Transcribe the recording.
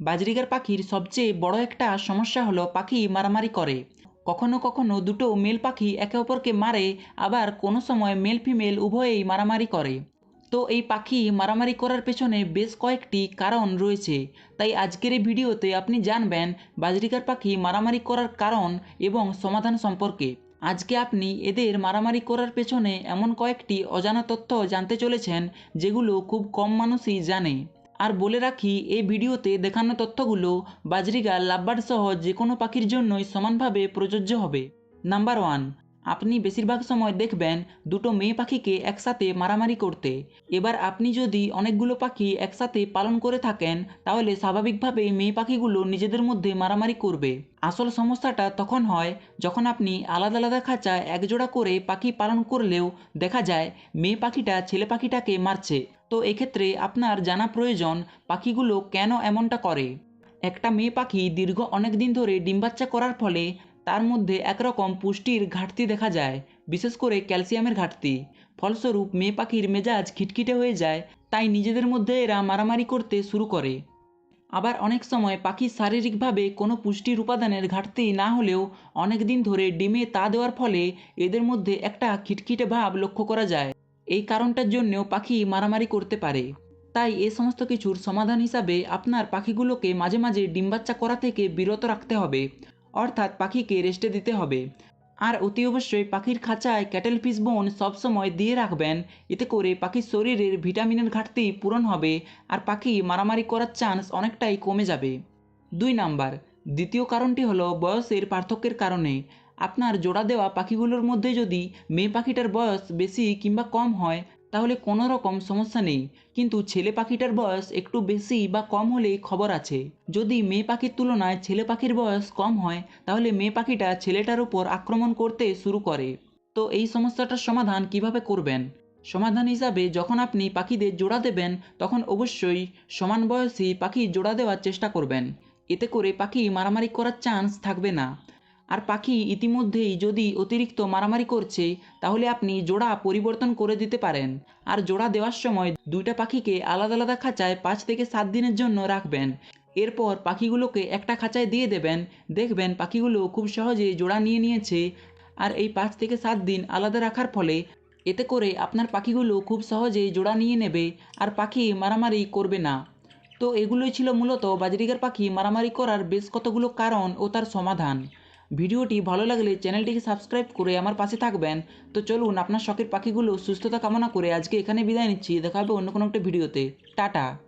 Budgerigar পাখির সবচেয়ে বড় একটা সমস্যা হলো পাখি মারামারি করে। কখনো কখনো দুটো মেল পাখি একে অপরকে মারে, আবার কোনো সময় মেল ফিমেল উভয়েই মারামারি করে। তো এই পাখি মারামারি করার পেছনে বেশ কয়েকটি কারণ রয়েছে। তাই আজকের এই ভিডিওতে আপনি জানবেন বাজরিকার পাখি মারামারি করার কারণ এবং সমাধান সম্পর্কে। আজকে আপনি এদের মারামারি করার পেছনে এমন কয়েকটি অজানা তথ্য জানতে চলেছেন, যেগুলো খুব কম মানুষই জানে। আর বলে রাখি, এই ভিডিওতে দেখানো তথ্যগুলো বাজরিগা লাভবার্ড সহ যে কোনো পাখির জন্যই সমানভাবে প্রযোজ্য হবে। নাম্বার ওয়ান, আপনি বেশিরভাগ সময় দেখবেন দুটো মেয়ে পাখিকে একসাথে মারামারি করতে। এবার আপনি যদি অনেকগুলো পাখি একসাথে পালন করে থাকেন, তাহলে স্বাভাবিকভাবেই মেয়ে পাখিগুলো নিজেদের মধ্যে মারামারি করবে। আসল সমস্যাটা তখন হয় যখন আপনি আলাদা আলাদা খাঁচায় একজোড়া করে পাখি পালন করলেও দেখা যায়, মেয়ে পাখিটা ছেলে পাখিটাকে মারছে। তো এক্ষেত্রে আপনার জানা প্রয়োজন, পাখিগুলো কেন এমনটা করে? একটা মেয়ে পাখি দীর্ঘ অনেক দিন ধরে ডিমবাচ্চা করার ফলে তার মধ্যে একরকম পুষ্টির ঘাটতি দেখা যায়, বিশেষ করে ক্যালসিয়ামের ঘাটতি। ফলস্বরূপ, মেয়ে পাখির মেজাজ খিটখিটে হয়ে যায়, তাই নিজেদের মধ্যে এরা মারামারি করতে শুরু করে। আবার অনেক সময় পাখির শারীরিকভাবে কোনো পুষ্টির উপাদানের ঘাটতি না হলেও অনেক দিন ধরে ডিমে তা দেওয়ার ফলে এদের মধ্যে একটা খিটখিটে ভাব লক্ষ্য করা যায়। এই কারণটার জন্যেও পাখি মারামারি করতে পারে। তাই এ সমস্ত কিছুর সমাধান হিসাবে আপনার পাখিগুলোকে মাঝে মাঝে ডিমবাচ্চা করা থেকে বিরত রাখতে হবে, অর্থাৎ পাখিকে রেস্টে দিতে হবে। আর অতি অবশ্যই পাখির খাঁচায় ক্যাটেল ফিস বোন সবসময় দিয়ে রাখবেন, এতে করে পাখির শরীরের ভিটামিনের ঘাটতি পূরণ হবে আর পাখি মারামারি করার চান্স অনেকটাই কমে যাবে। দুই নাম্বার, দ্বিতীয় কারণটি হলো বয়সের পার্থক্যের কারণে। আপনার জোড়া দেওয়া পাখিগুলোর মধ্যে যদি মেয়ে পাখিটার বয়স বেশি কিংবা কম হয়, তাহলে কোনো রকম সমস্যা নেই। কিন্তু ছেলে পাখিটার বয়স একটু বেশি বা কম হলেই খবর আছে। যদি মেয়ে পাখির তুলনায় ছেলে পাখির বয়স কম হয়, তাহলে মেয়ে পাখিটা ছেলেটার উপর আক্রমণ করতে শুরু করে। তো এই সমস্যাটার সমাধান কীভাবে করবেন? সমাধান হিসাবে যখন আপনি পাখিদের জোড়া দেবেন, তখন অবশ্যই সমান বয়সী পাখি জোড়া দেওয়ার চেষ্টা করবেন। এতে করে পাখি মারামারি করার চান্স থাকবে না। আর পাখি ইতিমধ্যেই যদি অতিরিক্ত মারামারি করছে, তাহলে আপনি জোড়া পরিবর্তন করে দিতে পারেন। আর জোড়া দেওয়ার সময় দুইটা পাখিকে আলাদা আলাদা খাঁচায় পাঁচ থেকে সাত দিনের জন্য রাখবেন। এরপর পাখিগুলোকে একটা খাঁচায় দিয়ে দেবেন। দেখবেন পাখিগুলো খুব সহজে জোড়া নিয়ে নিয়েছে। আর এই পাঁচ থেকে সাত দিন আলাদা রাখার ফলে এতে করে আপনার পাখিগুলো খুব সহজেই জোড়া নিয়ে নেবে আর পাখি মারামারি করবে না। তো এগুলোই ছিল মূলত বাজরিগার পাখি মারামারি করার বেশ কতগুলো কারণ ও তার সমাধান। ভিডিওটি ভালো লাগলে চ্যানেলটিকে সাবস্ক্রাইব করে আমার পাশে থাকবেন। তো চলুন আপনার শখের পাখিগুলো সুস্থতা কামনা করে আজকে এখানে বিদায় নিচ্ছি। দেখা হবে অন্য কোনো একটা ভিডিওতে। টাটা।